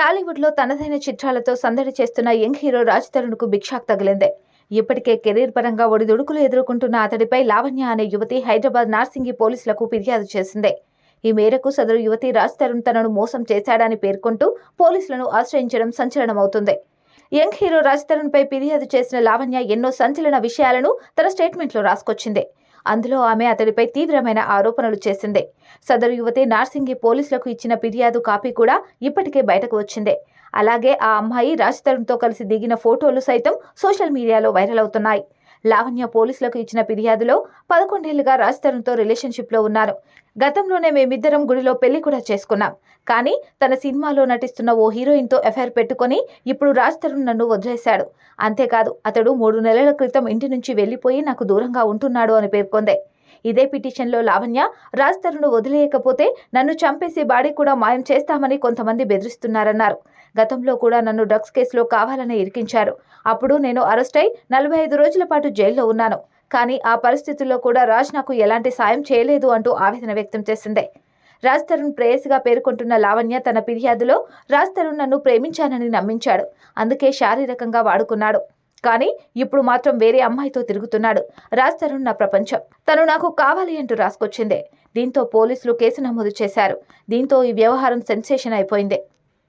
టాలీవుడ్లో తనదైన చిత్రాలతో సందడి చేస్తున్న యంగ్ హీరో రాజ్ తరుణ్కు బిక్షాక్ తగిలిందే. ఇప్పటికే కెరీర్ పరంగా ఒడిదుడుకులు ఎదుర్కొంటున్న అతడిపై లావణ్య అనే యువతి హైదరాబాద్ నార్సింగి పోలీసులకు ఫిర్యాదు చేసిందే. ఈ మేరకు సదరు యువతి రాజ్ తరుణ్ తనను మోసం చేశాడని పేర్కొంటూ పోలీసులను ఆశ్రయించడం సంచలనమవుతుంది. యంగ్ హీరో రాజ్ తరుణ్ పై ఫిర్యాదు చేసిన లావణ్య ఎన్నో సంచలన విషయాలను తన స్టేట్మెంట్లో రాసుకొచ్చింది. అందులో ఆమె అతడిపై తీవ్రమైన ఆరోపణలు చేసింది. సదరు యువతి నార్సింగి పోలీసులకు ఇచ్చిన ఫిర్యాదు కాపీ కూడా ఇప్పటికే బయటకు వచ్చిందే. అలాగే ఆ అమ్మాయి రాజ్ తరుణ్తో కలిసి దిగిన ఫోటోలు సైతం సోషల్ మీడియాలో వైరల్ అవుతున్నాయి. లావణ్య పోలీసులకు ఇచ్చిన ఫిర్యాదులో పదకొండేళ్ళుగా రాజ్ తరుణ్తో రిలేషన్షిప్లో ఉన్నారు. గతంలోనే మేమిద్దరం గుడిలో పెళ్ళి కూడా చేసుకున్నాం. కానీ తన సినిమాలో నటిస్తున్న ఓ హీరోయిన్తో ఎఫ్ఐఆర్ పెట్టుకొని ఇప్పుడు రాజ్ తరుణ్ నన్ను వదిలేశాడు. అంతేకాదు అతడు మూడు నెలల క్రితం ఇంటి నుంచి వెళ్ళిపోయి నాకు దూరంగా ఉంటున్నాడు అని పేర్కొంది. ఇదే పిటిషన్లో లావణ్య రాజ్ తరుణ్ వదిలేయకపోతే నన్ను చంపేసి బాడీ కూడా మాయం చేస్తామని కొంతమంది బెదిరిస్తున్నారన్నారు. గతంలో కూడా నన్ను డ్రగ్స్ కేసులో కావాలని ఇరికించారు. అప్పుడు నేను అరెస్ట్ అయి నలభై ఐదు రోజుల పాటు జైల్లో ఉన్నాను. కానీ ఆ పరిస్థితుల్లో కూడా రాజ్ నాకు ఎలాంటి సాయం చేయలేదు అంటూ ఆవేదన వ్యక్తం చేసింది. రాజ్ తరుణ్ ప్రేయసిగా పేర్కొంటున్న లావణ్య తన ఫిర్యాదులో రాజ్ తరుణ్ నన్ను ప్రేమించానని నమ్మించాడు. అందుకే శారీరకంగా వాడుకున్నాడు. కానీ ఇప్పుడు మాత్రం వేరే అమ్మాయితో తిరుగుతున్నాడు. రాజ్ తరుణ్ నా ప్రపంచం. తను నాకు కావాలి అంటూ రాసుకొచ్చిందే. దీంతో పోలీసులు కేసు నమోదు చేశారు. దీంతో ఈ వ్యవహారం సెన్సేషన్ అయిపోయింది.